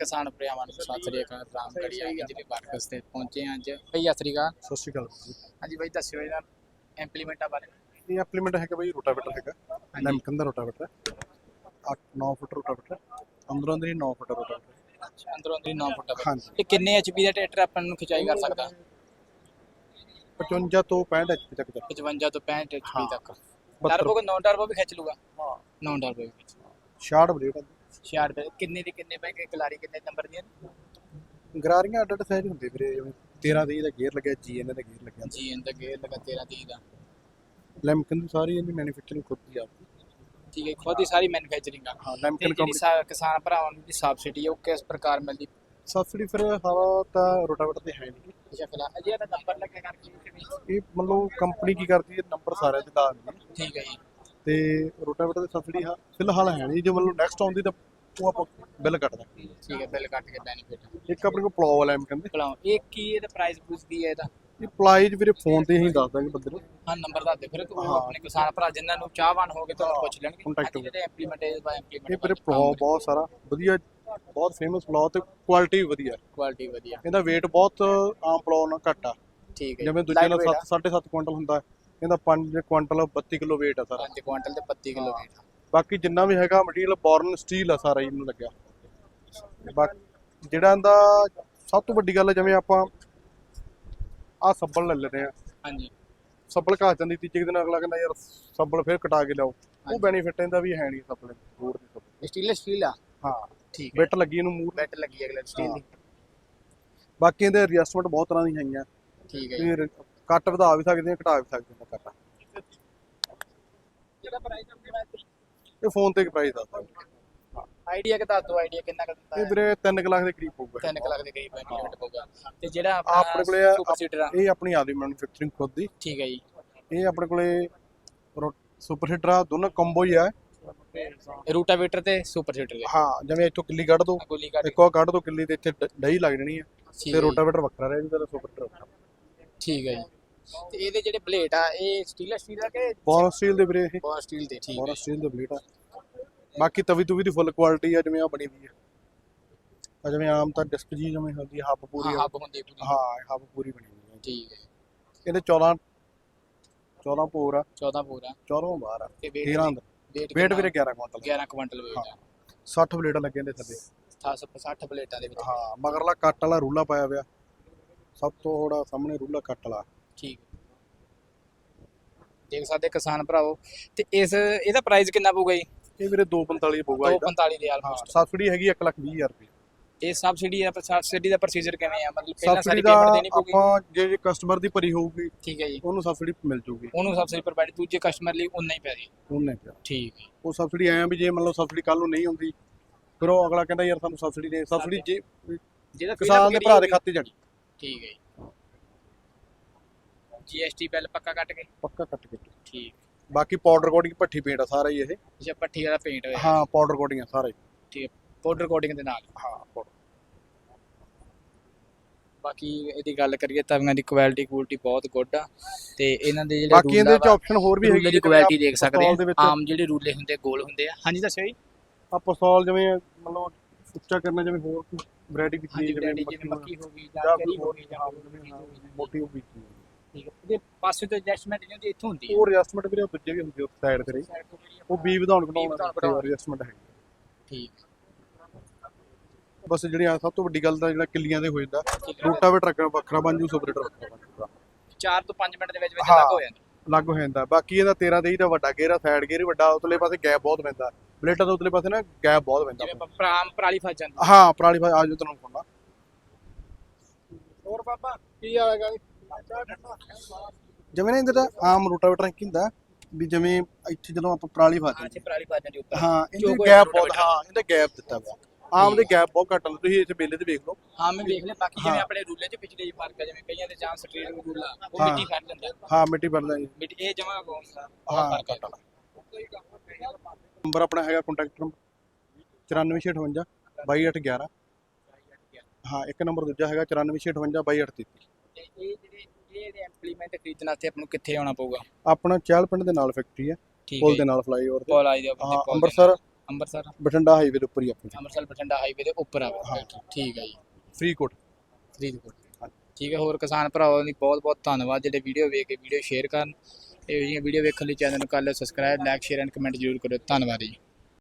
ਕਿਸਾਨ ਭਰਾਵਾਂ ਨੂੰ ਸਤਿ ਸ੍ਰੀ ਅਕਾਲ ਰਾਮਗੜ੍ਹ ਆ ਜਿਹੜੇ ਬਾਰਕਸ ਤੇ ਪਹੁੰਚੇ ਹਾਂ ਅੱਜ। ਭਈ ਸਤਿ ਸ੍ਰੀ ਅਕਾਲ। ਸਤਿ ਸ਼੍ਰੀ ਅਕਾਲ ਜੀ। ਹਾਂਜੀ ਬਾਈ ਦੱਸਿਓ ਇਹਦਾ ਇੰਪਲੀਮੈਂਟਾਂ ਬਾਰੇ। ਇਹ ਇੰਪਲੀਮੈਂਟ ਹੈਗਾ ਬਈ ਰੋਟਾਵੇਟਰ ਹੈਗਾ। ਲੈਮਕਨ ਦਾ ਰੋਟਾਵੇਟਰ 8 9 ਫੁੱਟ ਰੋਟਾਵੇਟਰ ਅੰਦਰੋਂ ਅੰਦਰ ਹੀ 9 ਫੁੱਟ ਰੋਟਾਵੇਟਰ ਅੰਦਰੋਂ ਅੰਦਰੀ 9 ਫੁੱਟ ਦਾ ਹਾਂਜੀ। ਇਹ ਕਿੰਨੇ ਐਚਪੀ ਦਾ ਟਰੈਕਟਰ ਆਪਾਂ ਨੂੰ ਖਿਚਾਈ ਕਰ ਸਕਦਾ? 55 ਤੋਂ 65 ਐਚਪੀ ਤੱਕ ਦਾ 55 ਤੋਂ 65 ਐਚਪੀ। ਤੱਕ 72 ਟਰਬੋ ਕੋ 9 ਟਰਬੋ ਵੀ ਖਿੱਚ ਲੂਗਾ ਹਾਂ। 9 ਟਰਬੋ ਵੀ ਖਿੱਚ 66 ਬਲੇਡ 66 ਰੁਪਏ ਕਿੰਨੇ ਦੇ ਕਿੰਨੇ ਗਏ ਕਲਾਰੀ ਕਿੰਨੇ ਨੰਬਰ ਦੀਆਂ ਨੇ? ਗਰਾਰੀਆਂ ਅੱਡ ਅੱਡ ਸਾਈਜ਼ ਹੁੰਦੇ ਵੀਰੇ ਜਿਵੇਂ 13 ਦੀ ਦਾ ਗੇਅਰ ਲੱਗਿਆ ਜੀਐਨ ਦਾ ਗੇਅਰ ਲੱਗਿਆ। ਜੀ ਇਹਦਾ ਗੇਅਰ ਲਗਾ 13 ਦੀ ਦਾ। ਲੈਮਕਨ ਦੀ ਸਾਰੀ ਇਹਦੀ ਮੈਨੂਫੈਕਚਰਿੰਗ ਖੁਦ ਦੀ ਆ। ਠੀਕ ਹੈ ਖੁਦ ਹੀ ਸਾਰੀ ਮੈਨੂਫੈਕਚਰਿੰਗ ਆ। ਹਾਂ ਤੇ ਲੈਮਕਨ ਜਿਹੜੀ ਕੰਪਨੀ ਸਾ- ਕਿਸਾਨ ਭਰਾਵਾਂ ਨੂੰ ਦੀ ਸਬਸਿਡੀ ਹੈ ਉਹ ਕਿਸ ਪ੍ਰਕਾਰ ਮਿਲਦੀ? ਸਬਸਿਡੀ ਫਿਰ ਹਵਾ ਤਾਂ ਰੋਟਾਵੇਟਰ ਤੇ ਹੈ ਨਹੀਂ। ਅੱਛਾ ਫਿਲਹਾਲ ਅਜੇ ਇਹਦਾ ਨੰਬਰ ਲੱਗਿਆ ਕਰਕੇ ਕਿਵੇਂ? ਇਹ ਮਤਲਬ ਕੰਪਨੀ ਕੀ ਕਰਦੀ ਹੈ ਨੰਬਰ ਸਾਰਿਆਂ ਤੇ ਲਾ ਦਿੰਦੀ ਹੈ। ਠੀਕ ਹੈ ਜੀ। ਤੇ ਰੋਟਾਵੇਟਰ ਦੀ ਸਬਸਿਡੀ ਹਾਂ ਫਿਲਹਾਲ ਹੈ ਨਹੀਂ ਜੇ ਮਤਲਬ ਨੈਕਸਟ ਆਉਂਦੀ ਤਾਂ ਉਹ ਆਪਾਂ ਬਿੱਲ ਕੱਟਦਾ ਠੀਕ ਹੈ ਬਿੱਲ ਕੱਟ ਕੇ ਬੈਨੀਫਿਟ ਇੱਕ ਆਪਣੇ ਕੋਲ ਪਲਾਓ ਲੈਮਕਨ ਦੇ ਭਲਾ ਇਹ ਕੀ ਇਹਦਾ ਪ੍ਰਾਈਸ ਪੁੱਛ ਦੀ ਹੈ ਇਹਦਾ? ਇਹ ਪਲਾਈਜ ਵੀਰੇ ਫੋਨ ਤੇ ਹੀ ਦੱਸ ਦਾਂਗੇ ਬੰਦੇ ਨੂੰ। ਹਾਂ ਨੰਬਰ ਦੱਸ ਦੇ ਫਿਰ ਤੂੰ ਹਾਂ। ਆਪਣੇ ਕਿਸਾਨ ਭਰਾ ਜਿਨ੍ਹਾਂ ਨੂੰ ਚਾਹਵਾਨ ਹੋਗੇ ਤੁਹਾਨੂੰ ਹਾਂ, ਪੁੱਛ ਲੈਣਗੇ। contact ਅੱਜ ਜਿਹੜੇ ਇੰਪਲੀਮੈਂਟ ਹੈ ਬਾਈ ਇਹ ਇੰਪਲੀਮੈਂਟ ਵੀਰੇ ਪਲਾਓ ਬਹੁਤ ਸਾਰਾ ਵਧੀਆ ਬਹੁਤ ਫੇਮਸ ਪਲਾਓ ਤੇ ਕੁਆਲਿਟੀ ਵੀ ਵਧੀਆ। ਕੁਆਲਿਟੀ ਵਧੀਆ। ਇਹਦਾ weight ਬਹੁਤ ਆਮ ਪਲਾਓ ਨਾਲ ਘੱਟ ਆ। ਠੀਕ ਹੈ ਜਿਵੇਂ ਦੂਜੇ ਨਾਲ 7 7.5 ਕੁਇੰਟਲ ਹੁੰਦਾ ਇਹਦਾ 5 ਕੁਇੰਟਲ 32 ਕਿਲੋ weight ਆ ਸਾਰਾ। 5 ਕੁਆਂਟਲ ਤੇ 32 ਕਿਲੋ ਹਾਂ। ਬਾਕੀ ਜਿੰਨਾ ਵੀ ਹੈਗਾ ਮਟੀਰੀਅਲ ਬੋਰਨ ਸਟੀਲ ਆ ਸਾਰਾ ਇਹਨੂੰ ਲੱਗਿਆ। ਬਾਕੀ ਜਿਹੜਾ ਇਹਦਾ ਸਭ ਤੋਂ ਵੱਡੀ ਗੱਲ ਹੈ ਜਿਵੇਂ ਆਪਾਂ ਆ ਸੱਬਲ ਲੈ ਲੈਦੇ ਆ। ਹਾਂਜੀ। ਸੱਬਲ ਘਾ ਜਾਂਦੀ ਤੀਜੇ ਦਿਨ ਅਗਲਾ ਕਹਿੰਦਾ ਯਾਰ ਸੱਬਲ ਫੇਰ ਕਟਾ ਕੇ ਲਿਆਓ। ਉਹ। ਬੈਨੀਫਿਟ ਇਹਦਾ ਵੀ ਹੈ ਨਹੀਂ ਸੱਬਲ ਰੋਡ ਦੀ ਸੱਬਲ। ਸਟੀਲ ਸਟੀਲ ਆ? ਹਾਂ। ਠੀਕ ਹੈ ਬਿੱਟ ਲੱਗੀ ਇਹਨੂੰ ਮੂਰ ਬੈਟ ਲੱਗੀ ਅਗਲੇ ਸਟੀਲ ਦੀ। ਬਾਕੀ ਇਹਦੇ ਐਡਜਸਟਮੈਂਟ ਬਹੁਤ ਤਰ੍ਹਾਂ ਦੀਆਂ ਹੈਗੀਆਂ। ਠੀਕ ਹੈ ਕੱਟ ਵਧਾ ਵੀ ਸਕਦੇ ਆ ਘਟਾ ਵੀ ਸਕਦੇ ਆ ਕੱਟ ਇਹਦਾ ਪ੍ਰਾਈਸ ਇਹ ਫੋਨ ਤੇ ਪ੍ਰਾਈਸ ਦੱਸਦਾ ਆਈਡੀਆ ਕਿ ਦੱਸ ਦੋ ਆਈਡੀਆ ਕਿੰਨਾ ਕੁ ਦਿੰਦਾ ਇਹ ਵੀਰੇ 3 ਲੱਖ ਦੇ ਕਰੀਬ ਪਊਗਾ। 3 ਲੱਖ ਦੇ ਕਰੀਬ ਹੋਊਗਾ ਤੇ ਜਿਹੜਾ ਆਪਣੇ ਕੋਲੇ ਸੁਪਰ ਸੀਟਰ ਆ। ਇਹ ਆਪਣੀ ਆਪਦੀ ਮੈਨੂਫੈਕਚਰਿੰਗ ਖੁਦ ਦੀ। ਠੀਕ ਹੈ ਜੀ। ਇਹ ਆਪਣੇ ਕੋਲੇ ਸੁਪਰ ਹੀਟਰ ਆ ਦੋਨੋਂ ਕੰਬੋ ਹੀ ਆ। ਰੂਟਾਵੇਟਰ ਤੇ ਸੁਪਰ ਸੀਟਰ ਦੇ। ਹਾਂ ਜਿਵੇਂ ਇੱਥੋਂ ਕਿੱਲੀ ਕੱਢ ਦੋ ਇੱਕ ਕੱਢ ਦੋ ਕਿੱਲੀ ਤੇ ਇੱਥੇ ਡਹੀ ਲੱਗ ਜਣੀ ਆ। ਤੇ ਰੋਟਾਵੇਟਰ ਵੱਖਰਾ ਰਹਿ ਜੂਗਾ ਤੇ ਸੁਪਰ ਹੀਟਰ ਵੱਖਰਾ। ਠੀਕ ਹੈ ਜੀ। ਤੇ ਇਹਦੇ ਜਿਹੜੇ ਬਲੇਡ ਆ ਇਹ ਸਟੀਲ ਸਟੀਲ ਆ ਕਿ ਬੋਰਨ ਸਟੀਲ ਦੇ ਵੀਰੇ ਇਹ? ਬਹੁਤ ਸਟੀਲ ਦੇ ਠੀਕ ਹੈ। ਬੋਰਨ ਸਟੀਲ ਦੇ ਬਲੇਟ ਆ। ਬਾਕੀ ਤਵੀ ਤੁਵੀ ਦੀ ਫੁੱਲ ਕੁਆਲਿਟੀ ਆ ਜਿਵੇਂ ਆ ਬਣੀ ਹੋਈ ਆ। ਆ ਜਿਵੇਂ ਆਮ ਤਾਂ ਡਿਸਕ ਜੀ ਜਿਵੇਂ ਹੁੰਦੀ ਹੱਬ ਪੂਰੀ ਹੱਬ ਹੁੰਦੀ ਪੂਰੀ। ਹਾਂ ਹੱਬ ਪੂਰੀ ਬਣੀ ਹੋਈ ਆ। ਠੀਕ ਹੈ। ਇਹਦੇ 14 14 ਪੋਰ ਆ। 14 ਪੂਰਾ 14 ਬਾਹਰ ਆ। ਤੇ weight 13 ਅੰਦਰ। weight weight ਕਿੰਨਾ? ਵੀਰੇ 11 ਕੁਇੰਟਲ 11 ਕੁਇੰਟਲ weight ਆ। 60 ਬਲੇਡ ਲੱਗੇ ਨੇ ਥੱਲੇ। 60 ਪਲੇਟਾਂ ਦੇ ਵਿੱਚ। ਹਾਂ ਮਗਰਲਾ ਕੱਟ ਵਾਲਾ ਰੂਲਾ ਪਾਇਆ ਪਿਆ ਸਭ ਤੋਂ ਥੋੜਾ ਸਾਹਮਣੇ ਰੂਲਾ ਕੱਟ ਵਾਲਾ। ਠੀਕ ਦੇਖ ਸਕਦੇ ਕਿਸਾਨ ਭਰਾਵੋ ਤੇ ਇਸ ਇਹਦਾ ਪ੍ਰਾਈਸ ਕਿੰਨਾ ਪਊਗਾ ਜੀ? ਇਹ ਵੀਰੇ 245 ਪਊਗਾ ਇਹਦਾ। 245 ਦੇ ਹਾਂ ਆਲਮੋਸਟ ਸਬਸਿਡੀ ਹੈਗੀ 1 ਲੱਖ 20 ਹਜ਼ਾਰ ਰੁਪਏ। ਇਹ ਸਬਸਿਡੀ ਦਾ ਸਬਸਿਡੀ ਦਾ ਪ੍ਰੋਸੀਜਰ ਕਿਵੇਂ ਆ? ਮਤਲਬ ਪਹਿਲਾਂ ਸਾਰੀ ਪੇਮੈਂਟ ਦੇਣੀ ਪਊਗੀ? ਆਪਾਂ ਜੇ ਜੇ ਕਸਟਮਰ ਦੀ ਭਰੀ ਹੋਊਗੀ ਠੀਕ ਹੈ ਜੀ। ਉਹਨੂੰ ਸਬਸਿਡੀ ਮਿਲ ਜੂਗੀ। ਉਹਨੂੰ ਸਬਸਿਡੀ ਪ੍ਰੋਵਾਈਡ ਦੂਜੇ ਕਸਟਮਰ ਲਈ ਉਨਾ ਹੀ ਪੈ ਜੀ। ਉਹਨੇ ਕਿਹਾ ਠੀਕ ਹੈ। ਉਹ ਸਬਸਿਡੀ ਆਇਆ ਵੀ ਜੇ ਮੰਨ ਲਓ ਸਬਸਿਡੀ ਕੱਲ ਨੂੰ ਨਹੀਂ ਹੁੰਦੀ ਫਿਰ ਉਹ ਅਗਲਾ ਕਹਿੰਦਾ ਯਾਰ ਸਾਨੂੰ ਸਬਸਿਡੀ ਦੇ ਸਬਸਿਡੀ ਜੇ ਜਿਹਦਾ ਕਿਸਾਨ ਦੇ ਭਰਾ ਦੇ ਖਾਤੇ ਜਾਣੀ ਠੀਕ ਹੈ ਜੀ। ਜੀਐਸਟੀ ਬਿੱਲ ਪੱਕਾ ਕੱਟ ਕੇ? ਪੱਕਾ ਕੱਟ ਕੇ। ਠੀਕ। ਬਾਕੀ ਪਾਊਡਰ ਕੋਟਿੰਗ ਭੱਠੀ ਪੇਂਟ ਆ ਸਾਰਾ ਹੀ ਇਹ। ਅੱਛਾ ਪੱਠੀ ਵਾਲਾ ਪੇਂਟ ਹੋਇਆ। ਹਾਂ ਪਾਊਡਰ ਕੋਟਿੰਗ ਆ ਸਾਰਾ। ਹੀ ਠੀਕ ਪਾਊਡਰ ਕੋਟਿੰਗ ਦੇ ਨਾਲ। ਹਾਂ powder। ਬਾਕੀ ਇਹਦੀ ਗੱਲ ਕਰੀਏ ਤਾਂ ਇਹਨਾਂ ਦੀ ਕੁਆਲਿਟੀ ਕੁਆਲਿਟੀ ਬਹੁਤ ਗੁੱਡ ਆ। ਤੇ ਇਹਨਾਂ ਦੇ ਜਿਹੜੇ ਬਾਕੀ ਇਹਦੇ ਚ ਰੂਲ ਆਪਸ਼ਨ ਹੋਰ ਵੀ ਹੈਗੀ ਦੀ ਕੁਆਲਿਟੀ ਦੇਖ ਸਕਦੇ ਆ। ਵਿੱਚ ਆਮ ਜਿਹੜੇ ਰੂਲੇ ਹੁੰਦੇ ਗੋਲ ਹੁੰਦੇ ਆ। ਹਾਂਜੀ ਦੱਸਿਓ ਜੀ। ਆ ਪਿਸਤੌਲ ਜਿਵੇਂ ਮਤਲਬ ਉੱਚਾ ਕਰਨਾ ਜਿਵੇਂ ਹੋਰ ਕੋਈ ਵੈਰਾਈਟੀ ਕੀਤੀ ਹਾਂਜੀ ਜਿਵੇਂ ਜਿਵੇਂ ਮੱਕੀ ਹੋ ਗਈ ਜਾਂ ਜਾਂ ਕਰੀ ਕੋਈ ਹੋ ਹੋਰ ਗਈ ਜਾਂ ਕੋਈ ਹੋ ਗਈ ਮੋਟੀ ਹੋ ਗਈ। ਠੀਕ ਹੈ। ਇਹਦੇ ਪਾਸੇ ਤੋਂ ਐਡਜਸਟਮੈਂਟ ਨਹੀਂ ਹੁੰਦੀ ਇੱਥੋਂ ਹੁੰਦੀ ਹੈ। ਉਹ ਐਡਜਸਟਮੈਂਟ ਵੀਰੇ ਉਹ ਦੂਜੇ ਵੀ ਹੁੰਦੀ ਉਸ ਸਾਈਡ ਤੇ ਰਹੀ Side ਤੋਂ ਜਿਹੜੀ ਉਹ ਬੀ ਵਧਾਉਣ ਘਟਾਉਣ। ਐਡਜਸਟਮੈਂਟ ਹੈ। ਠੀਕ। ਬਸ ਜਿਹੜੀ ਆ ਸਭ ਤੋਂ ਵੱਡੀ ਗੱਲ ਤਾਂ ਜਿਹੜਾ ਕਿੱਲੀਆਂ ਦੇ ਹੋ ਜਾਂਦਾ। ਰੂਟਾਵੇਟਰ ਅੱਗੇ ਵੱਖਰਾ ਬਣ ਜੂ ਸੁਪਰੇਟਰ ਵੱਖਰਾ ਬਣ ਜੂਗਾ 4 ਤੋਂ 5 ਮਿੰਟ ਦੇ ਵਿੱਚ ਵਿੱਚ ਹਾਂ। ਲੱਗ ਹੋ ਜਾਂਦਾ। ਲੱਗ ਹੋ ਜਾਂਦਾ। ਬਾਕੀ ਇਹਦਾ 13 23 ਦਾ ਵੱਡਾ ਗੇਅਰ ਆ ਸਾਈਡ ਗੇਅਰ ਵੱਡਾ ਉਤਲੇ ਪਾਸੇ ਗੈਪ ਬਹੁਤ ਪੈਂਦਾ। ਬਲੇਟਾਂ ਦੇ ਉਤਲੇ ਪਾਸੇ ਨਾ ਗੈਪ ਬਹੁਤ ਪੈਂਦਾ ਜਿਵੇਂ ਆਪਾਂ ਪ੍ਰਾਮ ਪਰਾਲੀ ਫਸ ਜਾਂਦੀ ਹਾਂ। ਪਰਾਲੀ ਫਾ ਆਜੋ ਤੈਨੂੰ ਸੁਣਨਾ ਹੋਰ ਬਾਬਾ ਕੀ ਆਏਗਾ ਜਿਵੇਂ ਨਾ ਇਹਦੇ ਤਾਂ ਆਮ ਰੂਟਾਵੇਟਰ ਕੀ ਹੁੰਦਾ ਵੀ ਜਿਵੇਂ ਇੱਥੇ ਜਦੋਂ ਆਪਾਂ ਪਰਾਲੀ ਫਾ ਹਾਂ ਇੱਥੇ ਪਰਾਲੀ ਫਸ ਜਾਂਦੀ ਉੱਪਰ। ਹਾਂ ਜੋ ਇਹਦੇ ਗੈਪ ਬਹੁਤ। ਹਾਂ ਇਹਦਾ ਗੈਪ ਦਿੱਤਾ ਵਾ। ਆਮ ਦੇ ਗੈਪ ਬਹੁਤ ਘੱਟ ਆ ਤੁਸੀਂ ਇੱਥੇ ਬੇਲੇ ਤੇ ਵੇਖ ਲਓ। ਹਾਂ ਮੈਂ ਦੇਖ ਲਿਆ। ਬਾਕੀ ਜਿਵੇਂ। ਆਪਣੇ ਰੂਲੇ 'ਚ ਪਿਛਲੇ ਜਿਹੇ ਫ਼ਰਕ ਜਿਵੇਂ ਕਈਆਂ ਦੇ ਜਾਂ ਸਟ੍ਰੀਟ ਰੂਲਾ ਉਹ। ਮਿੱਟੀ ਫੜ ਲੈਂਦਾ ਹਾਂ ਮਿੱਟੀ ਭਰਦਾ ਜੀ ਮਿੱਟੀ ਇਹ ਜਮਾ ਕੋ ਹਾਂ ਹਾਂ ਹੈ ਨੰਬਰ ਆਪਣਾ ਹੈਗਾ ਕੰਟੈਕਟ ਨੰਬਰ 9458 22811 ਹਾਂ ਇੱਕ ਨੰਬਰ ਦੂਜਾ ਹੈਗਾ 9458 22833 ਤੇ ਇਹ ਜਿਹੜੇ ਇਹ ਜਿਹੜੇ ਇੰਪਲੀਮੈਂਟ ਖਰੀਦਣ ਵਾਸਤੇ ਆਪਾਂ ਨੂੰ ਕਿੱਥੇ ਆਉਣਾ ਪਊਗਾ? ਆਪਣਾ ਚਹਿਲ ਪਿੰਡ ਦੇ ਨਾਲ ਫੈਕਟਰੀ ਹੈ। ਠੀਕ ਪੁਲ ਹੈ ਦੇ ਨਾਲ ਫਲਾਈਓਵਰ ਤੇ। ਪੌਲ ਆਈ ਦੇ ਆਪਣੇ ਹਾਂ ਪੁਲ ਦੇ ਅੰਮ੍ਰਿਤਸਰ ਅੰਮ੍ਰਿਤਸਰ। ਬਠਿੰਡਾ ਹਾਈਵੇ ਦੇ ਉੱਪਰ ਹੀ ਆਪਣੀ। ਅੰਮ੍ਰਿਤਸਰ ਬਠਿੰਡਾ ਹਾਈਵੇ ਦੇ ਉੱਪਰ ਆਵੇ ਹਾਂ। ਠੀਕ ਹੈ ਜੀ। ਫਰੀਦਕੋਟ। ਫਰੀਦਕੋਟ। ਠੀਕ ਹੈ ਹੋਰ ਕਿਸਾਨ ਭਰਾਵਾਂ ਦੀ ਬਹੁਤ ਬਹੁਤ ਧੰਨਵਾਦ। ਜਿਹੜੇ ਵੀਡੀਓ ਵੇਖ ਕੇ ਵੀਡੀਓ ਸ਼ੇਅਰ ਕਰਨ। ਇਹੋ ਜਿਹੀਆਂ ਵੀਡੀਓ ਵੇਖਣ ਲਈ ਚੈਨਲ ਨੂੰ ਕਰ ਲਿਓ subscribe like share and comment ਜ਼ਰੂਰ ਕਰਿਓ। ਧੰਨਵਾਦ ਜੀ।